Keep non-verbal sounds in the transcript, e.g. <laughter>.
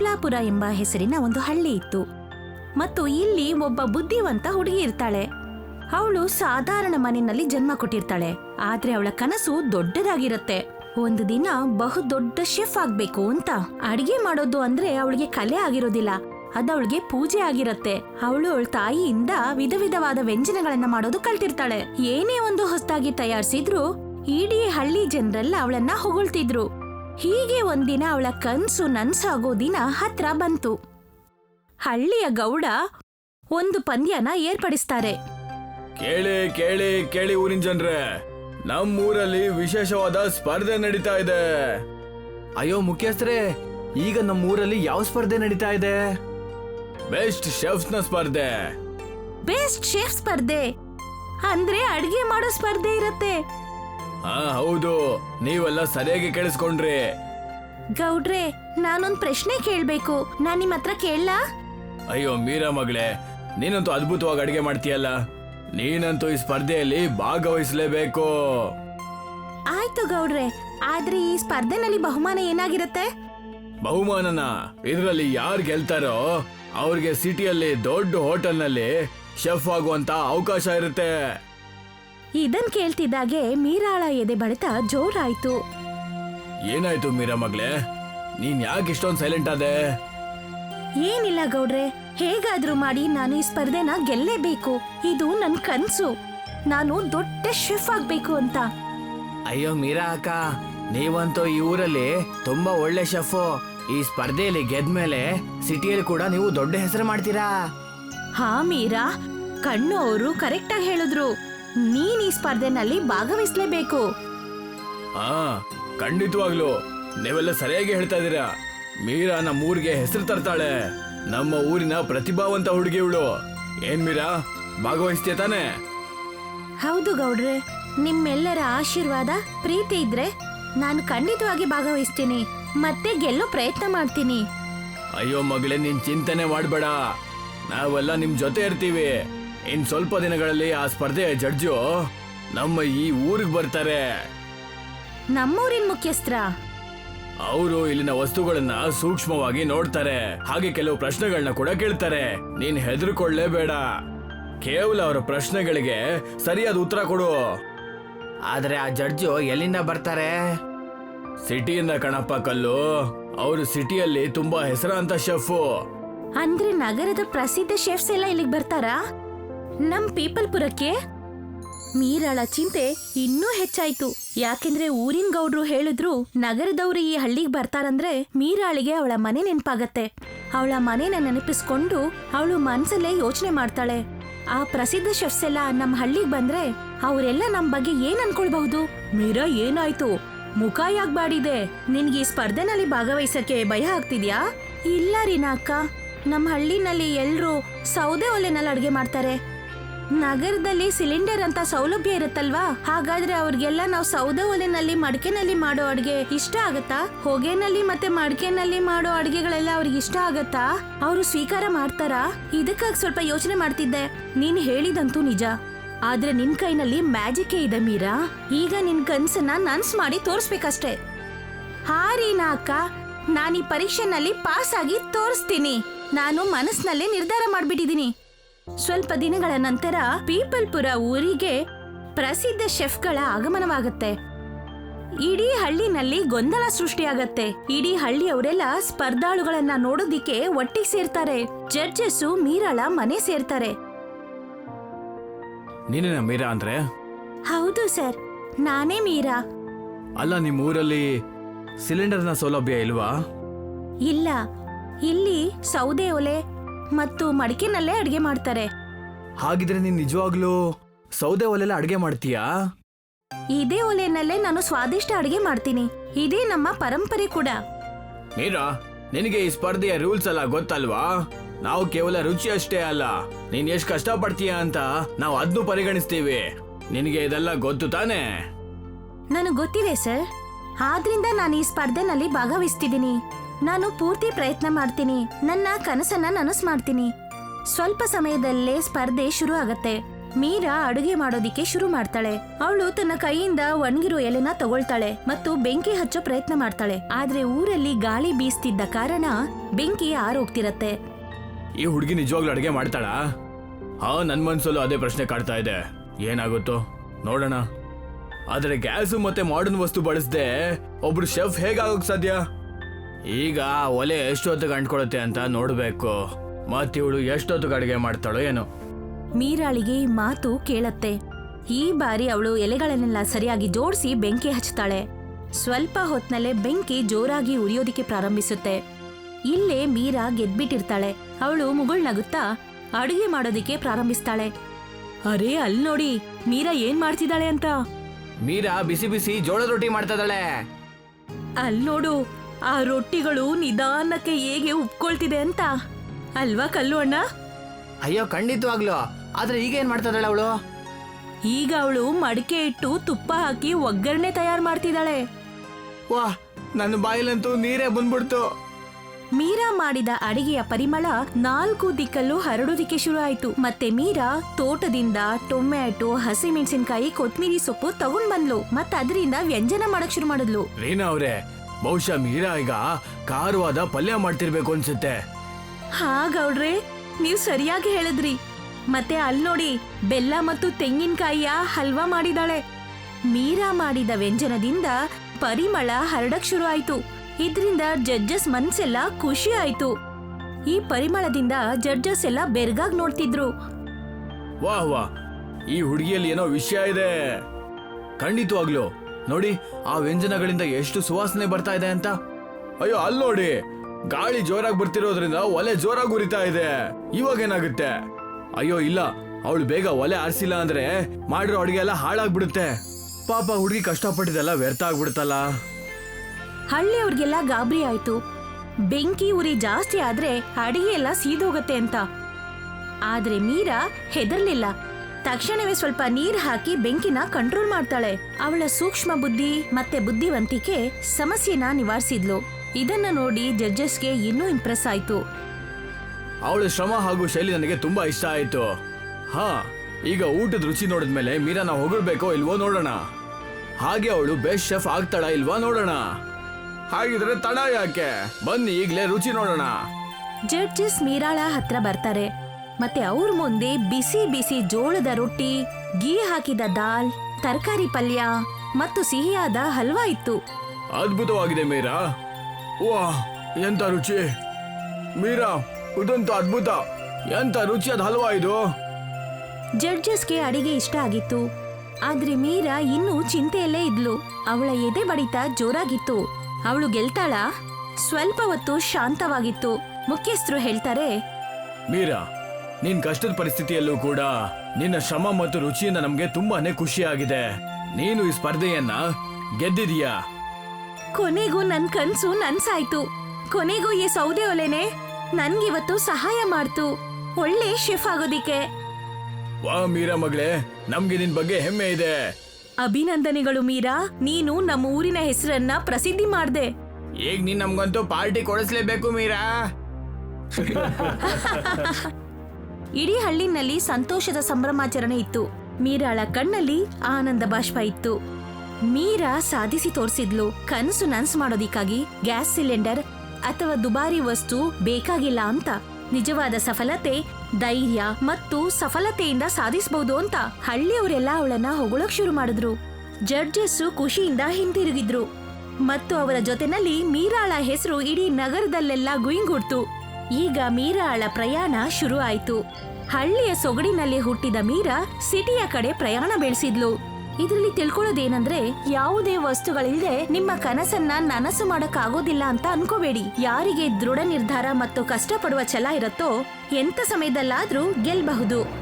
ಪಿಪ್ಲಾಪುರ ಎಂಬ ಹೆಸರಿನ ಒಂದು ಹಳ್ಳಿ ಇತ್ತು. ಮತ್ತು ಇಲ್ಲಿ ಒಬ್ಬ ಬುದ್ಧಿವಂತ ಹುಡುಗಿ ಇರ್ತಾಳೆ. ಅವಳು ಸಾಧಾರಣ ಮನೆಯಲ್ಲಿ ಜನ್ಮ ಕೊಟ್ಟಿರ್ತಾಳೆ. ಆದ್ರೆ ಅವಳ ಕನಸು ದೊಡ್ಡದಾಗಿರುತ್ತೆ. ಒಂದು ದಿನ ಬಹು ದೊಡ್ಡ ಶೆಫ್ ಆಗ್ಬೇಕು ಅಂತ ಅಡಿಗೆ ಮಾಡೋದು ಅಂದ್ರೆ ಅವಳಿಗೆ ಕಲೆ ಆಗಿರೋದಿಲ್ಲ. ಅದವಳಿಗೆ ಪೂಜೆ ಆಗಿರತ್ತೆ. ಅವಳು ಅವಳ ತಾಯಿಯಿಂದ ವಿಧ ವಿಧವಾದ ವ್ಯಂಜನಗಳನ್ನ ಮಾಡೋದು ಕಲ್ತಿರ್ತಾಳೆ. ಏನೇ ಒಂದು ಹೊಸದಾಗಿ ತಯಾರಿಸಿದ್ರು ಇಡೀ ಹಳ್ಳಿ ಜನರೆಲ್ಲ ಅವಳನ್ನ ಹೊಗಳ್ತಿದ್ರು. ಹೀಗೆ ಒಂದಿನ ಅವಳ ಕನ್ಸು ನನ್ಸಾಗೋ ದಿನ ಹತ್ರ ಬಂತು. ಹಳ್ಳಿಯ ಗೌಡ ಒಂದು ಪಂದ್ಯನ ಏರ್ಪಡಿಸ್ತಾರೆ. ಕೇಳಿ ಕೇಳಿ ಕೇಳಿ ಊರಿನ ಜನ್ರೆ. ನಮ್ಮೂರಲ್ಲಿ ವಿಶೇಷವಾದ ಸ್ಪರ್ಧೆ ನಡೀತಾ ಇದೆ. ಅಯ್ಯೋ ಮುಖ್ಯಸ್ಥರೇ ಈಗ ನಮ್ಮ ಊರಲ್ಲಿ ಯಾವ ಸ್ಪರ್ಧೆ ನಡೀತಾ ಇದೆ? ಬೆಸ್ಟ್ ಶೆಫ್ಸ್ನ ಸ್ಪರ್ಧೆ. ಬೆಸ್ಟ್ ಶೆಫ್ ಸ್ಪರ್ಧೆ. ಅಂದ್ರೆ ಅಡ್ಗೆ ಮಾಡೋ ಸ್ಪರ್ಧೆ ಇರತ್ತೆ. ಹಾ ಹೌದು. ನೀವೆಲ್ಲ ಸರಿಯಾಗಿ ಕೇಳಿಸ್ಕೊಂಡ್ರಿ. ಗೌಡ್ರೆ ನಾನೊಂದ್ ಪ್ರಶ್ನೆ ಕೇಳ್ಬೇಕು. ನಾನ್ ನಿಮ್ ಹತ್ರ ಕೇಳಲಾ? ಅಯ್ಯೋ ಮೀರಾ ಮಗಳೇ ನೀನಂತೂ ಅದ್ಭುತವಾಗಿ ಅಡಿಗೆ ಮಾಡ್ತೀಯಲ್ಲ. ನೀನಂತೂ ಈ ಸ್ಪರ್ಧೆಯಲ್ಲಿ ಭಾಗವಹಿಸಲೇಬೇಕು. ಆಯ್ತು ಗೌಡ್ರೆ ಆದ್ರೆ ಈ ಸ್ಪರ್ಧೆನಲ್ಲಿ ಬಹುಮಾನ ಏನಾಗಿರುತ್ತೆ? ಬಹುಮಾನನ? ಇದರಲ್ಲಿ ಯಾರು ಗೆಲ್ತಾರೋ ಅವ್ರಿಗೆ ಸಿಟಿಯಲ್ಲಿ ದೊಡ್ಡ ಹೋಟೆಲ್ನಲ್ಲಿ ಶೆಫ್ ಆಗುವಂತ ಅವಕಾಶ ಇರುತ್ತೆ. ಇದನ್ ಕೇಳ್ತಿದ್ದಾಗೆ ಮೀರಾಳ ಎದೆ ಬಡಿತ ಜೋರಾಯ್ತು. ಏನಾಯ್ತು ಮೀರಾ ಮಗಳೇ? ನೀನ್ ಯಾಕೆ ಇಷ್ಟೊಂದು ಸೈಲೆಂಟ್ ಆದೆ? ಏನಿಲ್ಲ ಗೌಡ್ರೆ ಹೇಗಾದ್ರೂ ಮಾಡಿ ನಾನು ಈ ಸ್ಪರ್ಧೆನ ಗೆಲ್ಲೇಬೇಕು. ಇದು ನನ್ ಕನ್ಸು. ನಾನು ದೊಡ್ಡ ಶೆಫ್ ಆಗ್ಬೇಕು ಅಂತ. ಅಯ್ಯೋ ಮೀರಾ ಅಕ್ಕ ನೀವಂತೂ ಈ ಊರಲ್ಲಿ ತುಂಬಾ ಒಳ್ಳೆ ಶೆಫ್ ಈ ಸ್ಪರ್ಧೆಯಲ್ಲಿ ಗೆದ್ಮೇಲೆ ಸಿಟಿಯಲ್ಲಿ ಕೂಡ ನೀವು ದೊಡ್ಡ ಹೆಸರು ಮಾಡ್ತೀರಾ? ಹಾ ಮೀರಾ ಕಣ್ಣು ಅವರು ಕರೆಕ್ಟ್ ಆಗಿ ಹೇಳಿದ್ರು. ನೀನ್ ಈ ಸ್ಪರ್ಧೆನಲ್ಲಿ ಭಾಗವಹಿಸ್ಲೇಬೇಕು. ಹಾ ಖಂಡಿತವಾಗ್ಲು. ನೀವೆಲ್ಲ ಸರಿಯಾಗಿ ಹೇಳ್ತಾ ಇದೀರಾ ಮೀರಾ ನಮ್ಮ ಊರಿಗೆ ಹೆಸರು ತರ್ತಾಳೆ. ನಮ್ಮ ಊರಿನ ಪ್ರತಿಭಾವಂತ ಹುಡುಗಿ ಇವಳು. ಏನ್ ಮೀರಾ ಭಾಗವಹಿಸ್ತೀಯ ತಾನೆ? ಹೌದು ಗೌಡ್ರೆ ನಿಮ್ಮೆಲ್ಲರ ಆಶೀರ್ವಾದ ಪ್ರೀತಿ ಇದ್ರೆ ನಾನು ಖಂಡಿತವಾಗಿ ಭಾಗವಹಿಸ್ತೀನಿ. ಮತ್ತೆ ಗೆಲ್ಲೋ ಪ್ರಯತ್ನ ಮಾಡ್ತೀನಿ. ಅಯ್ಯೋ ಮಗಳೇ ನೀನ್ ಚಿಂತನೆ ಮಾಡ್ಬೇಡ. ನಾವೆಲ್ಲ ನಿಮ್ ಜೊತೆ ಇರ್ತೀವಿ. ಇನ್ ಸ್ವಲ್ಪ ದಿನಗಳಲ್ಲಿ ಆ ಸ್ಪರ್ಧೆಯ ಜಡ್ಜು ನಮ್ಮ ಈ ಊರಿಗೆ ಬರ್ತಾರೆ. ನಮ್ಮೂರಿನ ಮುಖ್ಯಸ್ತ್ರ? ಅವರು ಇಲ್ಲಿನ ವಸ್ತುಗಳನ್ನ ಸೂಕ್ಷ್ಮವಾಗಿ ನೋಡ್ತಾರೆ. ಹಾಗೆ ಕೆಲವು ಪ್ರಶ್ನೆಗಳನ್ನ ಕೂಡ ಕೇಳ್ತಾರೆ. ನೀನ್ ಹೆದರ್ಕೊಳ್ಳೇಬೇಡ. ಕೇವಲ ಅವರ ಪ್ರಶ್ನೆಗಳಿಗೆ ಸರಿಯಾದ ಉತ್ತರ ಕೊಡು. ಆದ್ರೆ ಆ ಜಡ್ಜು ಎಲ್ಲಿಂದ ಬರ್ತಾರೆ? ಸಿಟಿಯಿಂದ ಕಣಪ್ಪ ಕಲ್ಲು. ಅವರು ಸಿಟಿಯಲ್ಲಿ ತುಂಬಾ ಹೆಸರಾಂತ ಶೆಫ್. ಅಂದ್ರೆ ನಗರದ ಪ್ರಸಿದ್ಧ ಶೆಫ್ಸ್ ಎಲ್ಲ ಇಲ್ಲಿಗೆ ಬರ್ತಾರಾ? ನಮ್ ಪೀಪಲ್ಪುರಕ್ಕೆ? ಮೀರಾಳ ಚಿಂತೆ ಇನ್ನೂ ಹೆಚ್ಚಾಯ್ತು. ಯಾಕೆಂದ್ರೆ ಊರಿನ ಗೌಡ್ರು ಹೇಳಿದ್ರು ನಗರದವ್ರು ಈ ಹಳ್ಳಿಗೆ ಬರ್ತಾರಂದ್ರೆ ಮೀರಾಳಿಗೆ ಅವಳ ಮನೆ ನೆನಪಾಗತ್ತೆ. ಅವಳ ಮನೆನ ನೆನಪಿಸ್ಕೊಂಡು ಅವಳು ಮನ್ಸಲ್ಲೇ ಯೋಚನೆ ಮಾಡ್ತಾಳೆ. ಆ ಪ್ರಸಿದ್ಧ ಶೆಫ್ಸ್ ಎಲ್ಲ ನಮ್ ಹಳ್ಳಿಗ್ ಬಂದ್ರೆ ಅವರೆಲ್ಲ ನಮ್ ಬಗ್ಗೆ ಏನ್ ಅನ್ಕೊಳ್ಬಹುದು? ಮೀರಾ, ಏನಾಯ್ತು? ಮುಖ ಯಾಕ್ ಬಾಡಿದೆ ನಿನ್ಗೆ ಈ ಸ್ಪರ್ಧೆನಲ್ಲಿ ಭಾಗವಹಿಸಕ್ಕೆ ಭಯ ಆಗ್ತಿದ್ಯಾ? ಇಲ್ಲ ರೀನಾ ಅಕ್ಕ ನಮ್ಮ ಹಳ್ಳಿನಲ್ಲಿ ಎಲ್ರೂ ಸೌದೆ ಒಲೆನಲ್ಲಿ ಅಡ್ಗೆ ಮಾಡ್ತಾರೆ. ನಗರದಲ್ಲಿ ಸಿಲಿಂಡರ್ ಅಂತ ಸೌಲಭ್ಯ ಇರುತ್ತಲ್ವಾ? ಹಾಗಾದ್ರೆ ಅವ್ರಿಗೆಲ್ಲ ನಾವು ಸೌದೆ ಒಲೆನಲ್ಲಿ, ಮಡಕೆನಲ್ಲಿ ಮಾಡೋ ಅಡ್ಗೆ ಇಷ್ಟ ಆಗತ್ತಾ? ಹೊಗೆನಲ್ಲಿ ಮತ್ತೆ ಮಡಕೆನಲ್ಲಿ ಮಾಡೋ ಅಡ್ಗೆಗಳೆಲ್ಲ ಅವ್ರಿಗೆ ಇಷ್ಟ ಆಗತ್ತಾ? ಅವರು ಸ್ವೀಕಾರ ಮಾಡ್ತಾರಾ? ಇದಕ್ಕಾಗಿ ಸ್ವಲ್ಪ ಯೋಚನೆ ಮಾಡ್ತಿದ್ದೆ. ನೀನ್ ಹೇಳಿದಂತೂ ನಿಜ. ಆದ್ರೆ ನಿನ್ ಕೈನಲ್ಲಿ ಮ್ಯಾಜಿಕ್ ಇದೆ ಮೀರಾ. ಈಗ ನಿನ್ ಕನ್ಸನ್ನ ನನ್ಸ್ ಮಾಡಿ ತೋರಿಸ್ಬೇಕಷ್ಟೇ. ಹಾ ರೀನಾ ಅಕ್ಕ. ನಾನು ಈ ಪರೀಕ್ಷೆನಲ್ಲಿ ಪಾಸ್ ಆಗಿ ತೋರಿಸ್ತೀನಿ. ನಾನು ಮನಸ್ಸಿನಲ್ಲೇ ನಿರ್ಧಾರ ಮಾಡ್ಬಿಟ್ಟಿದೀನಿ ಸ್ವಲ್ಪ ದಿನಗಳ ನಂತರ ಪೀಪಲ್ಪುರ ಊರಿಗೆ ಪ್ರಸಿದ್ಧ ಶೆಫ್ಗಳ ಆಗಮನವಾಗುತ್ತೆ. ಇಡೀ ಹಳ್ಳಿನಲ್ಲಿ ಗೊಂದಲ ಸೃಷ್ಟಿಯಾಗತ್ತೆ. ಇಡೀ ಹಳ್ಳಿಯವರೆಲ್ಲ ಸ್ಪರ್ಧಾಳುಗಳನ್ನ ನೋಡೋದಿಕ್ಕೆ ಒಟ್ಟಿಗೆ ಸೇರ್ತಾರೆ. ಜಡ್ಜಸ್ಸು ಮೀರಾಳ ಮನೆ ಸೇರ್ತಾರೆ. ನೀನೇನ ಮೀರಾ ಅಂದ್ರೆ? ಹೌದು ಸರ್ ನಾನೇ ಮೀರಾ. ಅಲ್ಲ ನಿಮ್ಮ ಊರಲ್ಲಿ ಸಿಲಿಂಡರ್ನ ಸೌಲಭ್ಯ ಇಲ್ವಾ? ಇಲ್ಲ ಇಲ್ಲಿ ಸೌದೆ ಒಲೆ ಮತ್ತು ಮಡಿಕೆನಲ್ಲೇ ಅಡಿಗೆ ಮಾಡ್ತಾರೆ. ಹಾಗಿದ್ರೆ ನೀನ್ ನಿಜವಾಗ್ಲೂ ಸೌದೆ ಒಲೆಲ್ಲ ಅಡ್ಗೆ ಮಾಡ್ತೀಯಾ? ಇದೇ ಒಲೆನಲ್ಲೇ ನಾನು ಸ್ವಾದಿಷ್ಟ ಅಡುಗೆ ಮಾಡ್ತೀನಿ. ಇದೇ ನಮ್ಮ ಪರಂಪರೆ ಕೂಡ. ಮೀರಾ ನಿನಗೆ ಈ ಸ್ಪರ್ಧೆಯ ರೂಲ್ಸ್ ಎಲ್ಲ ಗೊತ್ತಲ್ವಾ? ನಾವು ಕೇವಲ ರುಚಿ ಅಷ್ಟೇ ಅಲ್ಲ. ನೀನ್ ಎಷ್ಟ್ ಕಷ್ಟ ಪಡ್ತೀಯ ಅಂತ ನಾವು ಅದನ್ನು ಪರಿಗಣಿಸ್ತೀವಿ. ನಿನಗೆ ಇದೆಲ್ಲ ಗೊತ್ತು ತಾನೇ? ನನಗೆ ಗೊತ್ತಿದೆ ಸರ್. ಆದ್ರಿಂದ ನಾನು ಈ ಸ್ಪರ್ಧೆನಲ್ಲಿ ಭಾಗವಹಿಸ್ತಿದ್ದೀನಿ. ನಾನು ಪೂರ್ತಿ ಪ್ರಯತ್ನ ಮಾಡ್ತೀನಿ. ನನ್ನ ಕನಸನ್ನ ನನಸು ಮಾಡ್ತೀನಿ. ಸ್ವಲ್ಪ ಸಮಯದಲ್ಲೇ ಸ್ಪರ್ಧೆ ಶುರು ಆಗತ್ತೆ. ಮೀರಾ ಅಡುಗೆ ಮಾಡೋದಿಕ್ಕೆ ಶುರು ಮಾಡ್ತಾಳೆ. ಅವಳು ತನ್ನ ಕೈಯಿಂದ ಒಣಗಿರೋ ಎಲೆನ ತಗೊಳ್ತಾಳೆ ಮತ್ತು ಬೆಂಕಿ ಹಚ್ಚೋ ಪ್ರಯತ್ನ ಮಾಡ್ತಾಳೆ. ಆದ್ರೆ ಊರಲ್ಲಿ ಗಾಳಿ ಬೀಸ್ತಿದ್ದ ಕಾರಣ ಬೆಂಕಿ ಆರೋಗ್ತಿರತ್ತೆ. ಈ ಹುಡುಗಿ ನಿಜವಾಗ್ಲೂ ಅಡುಗೆ ಮಾಡ್ತಾಳಾ? ಹಾ ನನ್ನ ಮನ್ಸಲ್ಲೂ ಅದೇ ಪ್ರಶ್ನೆ ಕಾಡ್ತಾ ಇದೆ. ಏನಾಗುತ್ತೋ? ನೋಡೋಣ. ಆದ್ರೆ ಗ್ಯಾಸು ಮತ್ತೆ ಮಾಡರ್ನ್ ವಸ್ತು ಬಳಸದೆ ಒಬ್ರು ಶೆಫ್ ಹೇಗಾಗೋಕ್ ಸಾಧ್ಯ? ಈಗ ಒಲೆ ಎಷ್ಟೊತ್ತಿಗೆ ಅಂಟ್ಕೊಳುತ್ತೆ ಅಂತ ನೋಡ್ಬೇಕು. ಇವಳು ಎಷ್ಟೊತ್ತಿಗೆ ಅಡುಗೆ ಮಾಡ್ತಾಳೋ ಏನು. ಮೀರಾಳಿಗೆ ಈ ಮಾತು ಕೇಳತ್ತೆ. ಈ ಬಾರಿ ಅವಳು ಎಲೆಗಳನ್ನೆಲ್ಲ ಸರಿಯಾಗಿ ಜೋಡಿಸಿ ಬೆಂಕಿ ಹಚ್ತಾಳೆ. ಸ್ವಲ್ಪ ಹೊತ್ನಲ್ಲೇ ಬೆಂಕಿ ಜೋರಾಗಿ ಉರಿಯೋದಿಕ್ಕೆ ಪ್ರಾರಂಭಿಸುತ್ತೆ. ಇಲ್ಲೇ ಮೀರಾ ಗೆದ್ಬಿಟ್ಟಿರ್ತಾಳೆ. ಅವಳು ಮುಗುಳ್ನಗುತ್ತಾ ಅಡುಗೆ ಮಾಡೋದಿಕ್ಕೆ ಪ್ರಾರಂಭಿಸ್ತಾಳೆ. ಅರೇ ಅಲ್ಲಿ ನೋಡಿ ಮೀರಾ ಏನ್ ಮಾಡ್ತಿದ್ದಾಳೆ ಅಂತ. ಮೀರಾ ಬಿಸಿ ಬಿಸಿ ಜೋಳದ ರೊಟ್ಟಿ ಮಾಡ್ತಾ ಇದ್ದಾಳೆ. ಅಲ್ಲಿ ನೋಡು ಆ ರೊಟ್ಟಿಗಳು ನಿಧಾನಕ್ಕೆ ಹೇಗೆ ಉಪ್ಕೊಳ್ತಿದೆ ಅಂತ? ಅಲ್ವಾ ಕಲ್ಲು ಅಣ್ಣ? ಅಯ್ಯೋ ಖಂಡಿತವಾಗ್ಲು ಆದ್ರೆ ಈಗ ಏನ್ ಮಾಡ್ತಾ ಇದ್ದಾಳೆ ಅವಳು? ಈಗ ಅವಳು ಮಡಿಕೆ ಇಟ್ಟು ತುಪ್ಪ ಹಾಕಿ ಒಗ್ಗರಣೆ ತಯಾರು ಮಾಡ್ತಿದ್ದಾಳೆ. ವಾ ನನ್ನ ಬಾಯಿಲಂತೂ ನೀರೇ ಬಂದ್ಬಿಡ್ತು. ಮೀರಾ ಮಾಡಿದ ಅಡಿಗೆಯ ಪರಿಮಳ ನಾಲ್ಕು ದಿಕ್ಕಲ್ಲೂ ಹರಡೋದಿಕ್ಕೆ ಶುರು ಆಯ್ತು. ಮತ್ತೆ ಮೀರಾ ತೋಟದಿಂದ ಟೊಮ್ಯಾಟೊ ಹಸಿಮೆಣಸಿನಕಾಯಿ ಕೊತ್ಮಿರಿ ಸೊಪ್ಪು ತಗೊಂಡ್ ಬಂದ್ಲು. ಮತ್ತೆ ಅದರಿಂದ ವ್ಯಂಜನ ಮಾಡಕ್ ಶುರು ಮಾಡಿದ್ಲು. ರೀನಾ ಅವ್ರೆ ಬಹುಶಃ ಮೀರಾ ಈಗ ಖಾರವಾದ ಪಲ್ಯ ಮಾಡ್ತಿರ್ಬೇಕು ಅನ್ಸುತ್ತೆ. ಹಾಗೌಡ್ರೆ ನೀವ್ ಸರಿಯಾಗಿ ಹೇಳಿದ್ರಿ. ಮತ್ತೆ ಅಲ್ ನೋಡಿ ಬೆಲ್ಲ ಮತ್ತು ತೆಂಗಿನಕಾಯಿಯ ಹಲ್ವಾ ಮಾಡಿದಾಳೆ. ಮೀರಾ ಮಾಡಿದ ವ್ಯಂಜನದಿಂದ ಪರಿಮಳ ಹರಡಕ್ ಶುರು ಆಯ್ತು. ಇದ್ರಿಂದ ಜಡ್ಜಸ್ ಮನ್ಸೆಲ್ಲ ಖುಷಿ ಆಯ್ತು. ಈ ಪರಿಮಳದಿಂದ ಜಡ್ಜಸ್ ಎಲ್ಲ ಬೆರ್ಗಾಗ್ ನೋಡ್ತಿದ್ರು. ವಾಹ್ ವಾಹ್. ಈ ಹುಡುಗಿಯಲ್ಲಿ ಏನೋ ವಿಷಯ ಇದೆ. ಖಂಡಿತವಾಗ್ಲು. ನೋಡಿ, ಆ ವ್ಯಂಜನಗಳಿಂದ ಎಷ್ಟು ಸುವಾಸನೆ ಬರ್ತಾ ಇದೆ ಅಂತ. ಅಯ್ಯೋ, ಅಲ್ಲಿ ನೋಡಿ. ಗಾಳಿ ಜೋರಾಗಿ ಬರ್ತಿರೋದ್ರಿಂದ ಒಲೆ ಜೋರಾಗಿ ಉರಿತಾ ಇದೆ. ಇವಾಗ ಏನಾಗುತ್ತೆ? ಅಯ್ಯೋ, ಇಲ್ಲ. ಅವಳು ಬೇಗ ಒಲೆ ಆರಿಸಿಲ್ಲ ಅಂದ್ರೆ ಮಾಡಿರೋ ಅಡುಗೆ ಎಲ್ಲ ಹಾಳಾಗ್ಬಿಡುತ್ತೆ. ಪಾಪ ಹುಡುಗಿ ಕಷ್ಟಪಟ್ಟಿದ್ದೆಲ್ಲ ವ್ಯರ್ಥ ಆಗ್ಬಿಡುತ್ತಲ್ಲ. ಹಳ್ಳಿಯವ್ರಿಗೆಲ್ಲ ಗಾಬರಿ ಆಯ್ತು. ಬೆಂಕಿ ಉರಿ ಜಾಸ್ತಿ ಆದ್ರೆ ಅಡಿಗೆ ಎಲ್ಲ ಸೀದೋಗತ್ತೆ ಅಂತ. ಆದ್ರೆ ಮೀರಾ ಹೆದರ್ಲಿಲ್ಲ. ತಕ್ಷಣವೇ ಸ್ವಲ್ಪ ನೀರ್ ಹಾಕಿ ಬೆಂಕಿನ ಕಂಟ್ರೋಲ್ ಮಾಡ್ತಾಳೆ. ಅವಳ ಸೂಕ್ಷ್ಮ ಬುದ್ಧಿ ಮತ್ತೆ ಬುದ್ಧಿವಂತಿಕೆ ಸಮಸ್ಯೆನ ನಿವಾರಿಸಿದ್ಲು. ಇದನ್ನ ನೋಡಿ ಜಡ್ಜಸ್ಗೆ ಇನ್ನೂ ಇಂಪ್ರೆಸ್ ಆಯ್ತು. ಅವಳ ಶ್ರಮ ಹಾಗೂ ಶೈಲಿ ನನಗೆ ತುಂಬಾ ಇಷ್ಟ ಆಯ್ತು. ಹಾ ಈಗ ಊಟದ ರುಚಿ ನೋಡಿದ್ಮೇಲೆ ಮೀರಾನ ಹೊಗಳ್ಬೇಕೋ ಇಲ್ವೋ ನೋಡೋಣ. ಹಾಗೆ ಅವಳು ಬೆಸ್ಟ್ ಶೆಫ್ ಆಗ್ತಾಳ ಇಲ್ವಾ ನೋಡೋಣ. ಹಾಗಿದ್ರೆ ತಡ ಯಾಕೆ? ಬನ್ನಿ ಈಗಲೇ ರುಚಿ ನೋಡೋಣ. ಜಡ್ಜಸ್ ಮೀರಾಳ ಹತ್ರ ಬರ್ತಾರೆ. ಮತ್ತೆ ಅವ್ರ ಮುಂದೆ ಬಿಸಿ ಬಿಸಿ ಜೋಳದ ರೊಟ್ಟಿ ಗೀ ಹಾಕಿದ ದಾಲ್ ತರಕಾರಿ ಪಲ್ಯ ಮತ್ತು ಸಿಹಿಯಾದ ಹಲ್ವಾ ಇತ್ತು. ಅದ್ಭುತವಾಗಿದೆ ಮೀರಾ. ವಾ ಎಂತ ರುಚಿ. ಮೀರಾ ಇದಂತೂ ಅದ್ಭುತ. ಎಂತ ರುಚಿಯಾದ ಹಲ್ವಾ ಇದು. ಜಡ್ಜಸ್ಗೆ ಅಡಿಗೆ ಇಷ್ಟ ಆಗಿತ್ತು. ಆದ್ರೆ ಮೀರಾ ಇನ್ನೂ ಚಿಂತೆಯಲ್ಲೇ ಇದ್ಲು. ಅವಳ ಎದೆ ಬಡಿತ ಜೋರಾಗಿತ್ತು. ಅವಳು ಗೆಲ್ತಾಳ. ಸ್ವಲ್ಪ ಹೊತ್ತು ಶಾಂತವಾಗಿತ್ತು. ಮುಖ್ಯಸ್ಥರು ಹೇಳ್ತಾರೆ ಮೀರಾ ನಿನ್ ಕಷ್ಟದ ಪರಿಸ್ಥಿತಿಯಲ್ಲೂ ಕೂಡ ನಿನ್ನ ಶ್ರಮ ಮತ್ತು ರುಚಿಯಿಂದ ನಮ್ಗೆ ತುಂಬಾನೇ ಖುಷಿಯಾಗಿದೆ. ನೀನು ಈ ಸ್ಪರ್ಧೆಯನ್ನ ಗೆದ್ದಿದೀಯಾ. ಕೊನೆಗೂ ನನ್ ಕನ್ಸು ನನ್ಸಾಯ್ತು. ಕೊನೆಗೂ ಈ ಸೌದೆ ಒಲೆನೆ ನನ್ಗಿವತ್ತು ಸಹಾಯ ಮಾಡ್ತು. ಒಳ್ಳೆ ಶೆಫ್ ಆಗೋದಿಕ್ಕೆ. ವಾ ಮೀರಾ ಮಗಳೇ ನಮ್ಗೆ ನಿನ್ ಬಗ್ಗೆ ಹೆಮ್ಮೆ ಇದೆ. ಅಭಿನಂದನೆಗಳು ಮೀರಾ. ನೀನು ನಮ್ಮ ಊರಿನ ಹೆಸರನ್ನ ಪ್ರಸಿದ್ಧಿ ಮಾಡ್ದೆ. ಈಗ ನೀನ್ ನಮ್ಗಂತೂ ಪಾರ್ಟಿ ಕೊಡಿಸ್ಲೇಬೇಕು ಮೀರಾ. <laughs> ಇಡೀ ಹಳ್ಳಿನಲ್ಲಿ ಸಂತೋಷದ ಸಂಭ್ರಮಾಚರಣೆ ಇತ್ತು. ಮೀರಾಳ ಕಣ್ಣಲ್ಲಿ ಆನಂದ ಬಾಷ್ಪ ಇತ್ತು. ಮೀರಾ ಸಾಧಿಸಿ ತೋರಿಸಿದ್ಲು, ಕನಸು ನನ್ಸ್ ಮಾಡೋದಿಕ್ಕಾಗಿ ಗ್ಯಾಸ್ ಸಿಲಿಂಡರ್ ಅಥವಾ ದುಬಾರಿ ವಸ್ತು ಬೇಕಾಗಿಲ್ಲ ಅಂತ. ನಿಜವಾದ ಸಫಲತೆ, ಧೈರ್ಯ ಮತ್ತು ಸಫಲತೆಯಿಂದ ಸಾಧಿಸಬಹುದು ಅಂತ ಹಳ್ಳಿಯವರೆಲ್ಲ ಅವಳನ್ನ ಹೊಗಳಕ್ ಶುರು ಮಾಡಿದ್ರು. ಜಡ್ಜಸ್ಸು ಖುಷಿಯಿಂದ ಹಿಂತಿರುಗಿದ್ರು. ಮತ್ತು ಅವರ ಜೊತೆನಲ್ಲಿ ಮೀರಾಳ ಹೆಸರು ಇಡೀ ನಗರದಲ್ಲೆಲ್ಲ ಗುಯಿಂಗುಡ್ತು ಈಗ ಮೀರಾಳ ಪ್ರಯಾಣ ಶುರು ಆಯ್ತು ಹಳ್ಳಿಯ ಸೊಗಡಿನಲ್ಲಿ ಹುಟ್ಟಿದ ಮೀರಾ ಸಿಟಿಯ ಕಡೆ ಪ್ರಯಾಣ ಬೆಳೆಸಿದ್ಲು. ಇದರಲ್ಲಿ ತಿಳ್ಕೊಳ್ಳೋದೇನಂದ್ರೆ, ಯಾವುದೇ ವಸ್ತುಗಳಿಲ್ಲದೆ ನಿಮ್ಮ ಕನಸನ್ನ ನನಸು ಮಾಡಕ್ಕಾಗೋದಿಲ್ಲ ಅಂತ ಅನ್ಕೋಬೇಡಿ. ಯಾರಿಗೆ ದೃಢ ನಿರ್ಧಾರ ಮತ್ತು ಕಷ್ಟಪಡುವ ಛಲ ಇರುತ್ತೋ ಎಂತ ಸಮಯದಲ್ಲಾದ್ರೂ ಗೆಲ್ಬಹುದು.